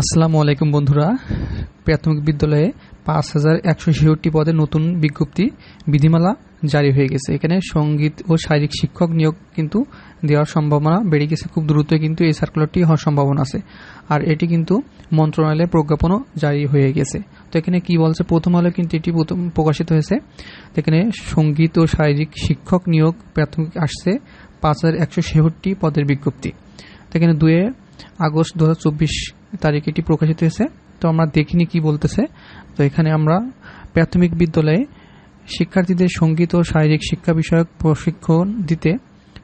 আসসালামু আলাইকুম বন্ধুরা। প্রাথমিক বিদ্যালয়ে পাঁচ হাজার একশো ছেষট্টি পদে নতুন বিজ্ঞপ্তি, বিধিমালা জারি হয়ে গেছে। এখানে সংগীত ও শারীরিক শিক্ষক নিয়োগ কিন্তু দেওয়ার সম্ভাবনা বেড়ে গেছে। খুব দ্রুতই কিন্তু এই সার্কুলারটি হওয়ার সম্ভাবনা আছে। আর এটি কিন্তু মন্ত্রণালয়ে প্রজ্ঞাপনও জারি হয়ে গেছে। তো এখানে কি বলছে? প্রথম আলো কিন্তু এটি প্রথম প্রকাশিত হয়েছে। এখানে সংগীত ও শারীরিক শিক্ষক নিয়োগ প্রাথমিক আসছে পাঁচ হাজার একশো ছেষট্টি পদের বিজ্ঞপ্তি। তো এখানে দুয়ে আগস্ট দু হাজার চব্বিশ তারিখে এটি প্রকাশিত হয়েছে। তো আমরা দেখিনি কি বলতেছে। তো এখানে আমরা প্রাথমিক বিদ্যালয়ে শিক্ষার্থীদের সংগীত ও শারীরিক শিক্ষা বিষয়ক প্রশিক্ষণ দিতে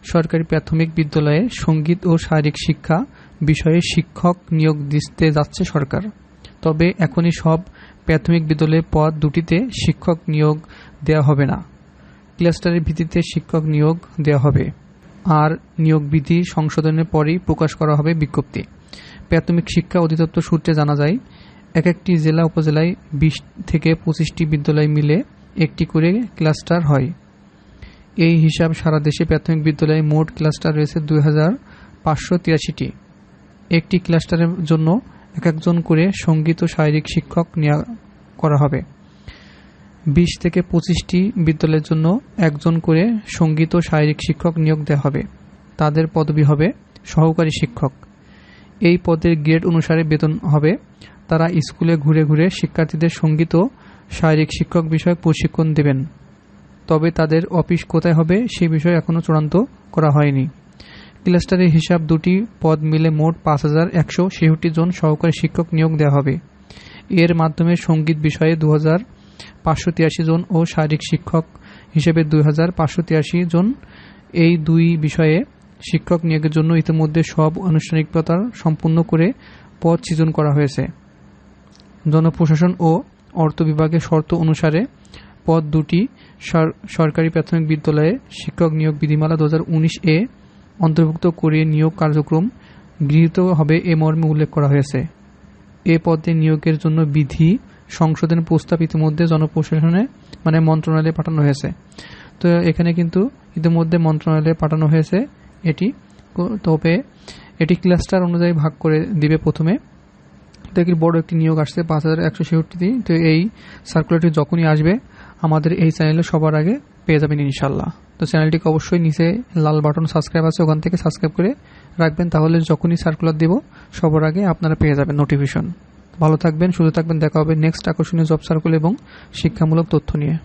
সরকারি প্রাথমিক বিদ্যালয়ে সংগীত ও শারীরিক শিক্ষা বিষয়ে শিক্ষক নিয়োগ দিতে যাচ্ছে সরকার। তবে এখনই সব প্রাথমিক বিদ্যালয়ে পদ দুটিতে শিক্ষক নিয়োগ দেওয়া হবে না। ক্লাস্টারের ভিত্তিতে শিক্ষক নিয়োগ দেওয়া হবে। আর নিয়োগ বিধি সংশোধনের পরেই প্রকাশ করা হবে বিজ্ঞপ্তি। প্রাথমিক শিক্ষা অধিদপ্তর সূত্রে জানা যায়, এক একটি জেলা উপজেলায় বিশ থেকে পঁচিশটি বিদ্যালয় মিলে একটি করে ক্লাস্টার হয়। এই হিসাব সারা দেশে প্রাথমিক বিদ্যালয়ে মোট ক্লাস্টার রয়েছে দুই হাজার পাঁচশো তিরাশিটি। একটি ক্লাস্টারের জন্য এক একজন করে সংগীত ও শারীরিক শিক্ষক নেওয়া করা হবে। বিশ থেকে পঁচিশটি বিদ্যালয়ের জন্য একজন করে সংগীত ও শারীরিক শিক্ষক নিয়োগ দেওয়া হবে। তাদের পদবি হবে সহকারী শিক্ষক। এই পদের গ্রেড অনুসারে বেতন হবে। তারা স্কুলে ঘুরে ঘুরে শিক্ষার্থীদের সংগীত ও শারীরিক শিক্ষক বিষয়ক প্রশিক্ষণ দেবেন। তবে তাদের অফিস কোথায় হবে সে বিষয়ে এখনও চূড়ান্ত করা হয়নি। ক্লাস্টারের হিসাব দুটি পদ মিলে মোট পাঁচ হাজার একশো ছেষট্টি জন সহকারী শিক্ষক নিয়োগ দেওয়া হবে। এর মাধ্যমে সংগীত বিষয়ে দু হাজার পাঁচশো তিরাশি জন ও শারীরিক শিক্ষক হিসেবে দুই হাজার পাঁচশো তিরাশি জন এই দুই বিষয়ে শিক্ষক নিয়োগের জন্য ইতিমধ্যে সব আনুষ্ঠানিকতা সম্পূর্ণ করে পদ সৃজন করা হয়েছে। জনপ্রশাসন ও অর্থ বিভাগের শর্ত অনুসারে পদ দুটি সরকারি প্রাথমিক বিদ্যালয়ে শিক্ষক নিয়োগ বিধিমালা দু হাজার উনিশ এ অন্তর্ভুক্ত করে নিয়োগ কার্যক্রম গৃহীত হবে এ মর্মে উল্লেখ করা হয়েছে। এ পদে নিয়োগের জন্য বিধি সংশোধনের প্রস্তাব ইতিমধ্যে জনপ্রশাসনে মানে মন্ত্রণালয়ে পাঠানো হয়েছে। তো এখানে কিন্তু ইতিমধ্যে মন্ত্রণালয়ে পাঠানো হয়েছে এটি তবে এটি ক্লাস্টার অনুযায়ী ভাগ করে দিবে প্রথমে। দেখি বড় একটি নিয়োগ আসছে পাঁচ হাজার একশো ছেষট্টি তো এই সার্কুলারটি যখনই আসবে, আমাদের এই চ্যানেলে সবার আগে পেয়ে যাবেন ইনশাল্লাহ তো চ্যানেলটিকে অবশ্যই নিচে লাল বাটন সাবস্ক্রাইব আছে, ওখান থেকে সাবস্ক্রাইব করে রাখবেন। তাহলে যখনই সার্কুলার দেব, সবার আগে আপনারা পেয়ে যাবেন নোটিফিকেশন ভালো থাকবেন, সুস্থ থাকবেন। দেখা হবে নেক্সট আকর্ষণীয় জব সার্কুল এবং শিক্ষামূলক তথ্য নিয়ে।